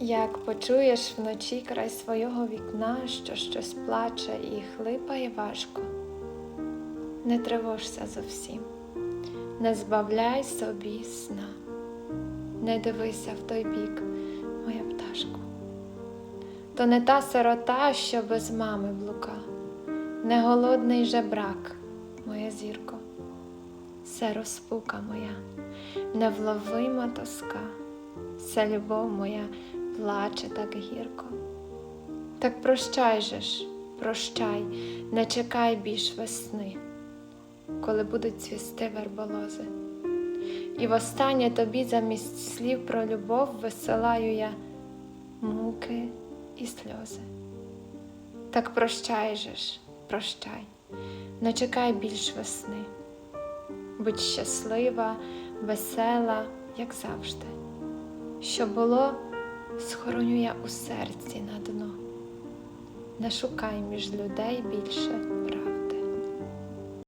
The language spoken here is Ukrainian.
Як почуєш вночі край свого вікна, що щось плаче і хлипає важко, не тривожся зовсім, не збавляй собі сна, не дивися в той бік, моя пташко. То не та сирота, що без мами блука, не голодний жебрак, моя зірко, це розпука моя, невловима тоска, це любов моя плаче так гірко. Так прощай же ж, прощай, не чекай більш весни, коли будуть цвісти верболози. І востаннє тобі замість слів про любов висилаю я муки і сльози. Так прощай же ж, прощай, не чекай більш весни. Будь щаслива, весела, як завжди. Що було, схороню я у серці на дно. Не шукай між людей більше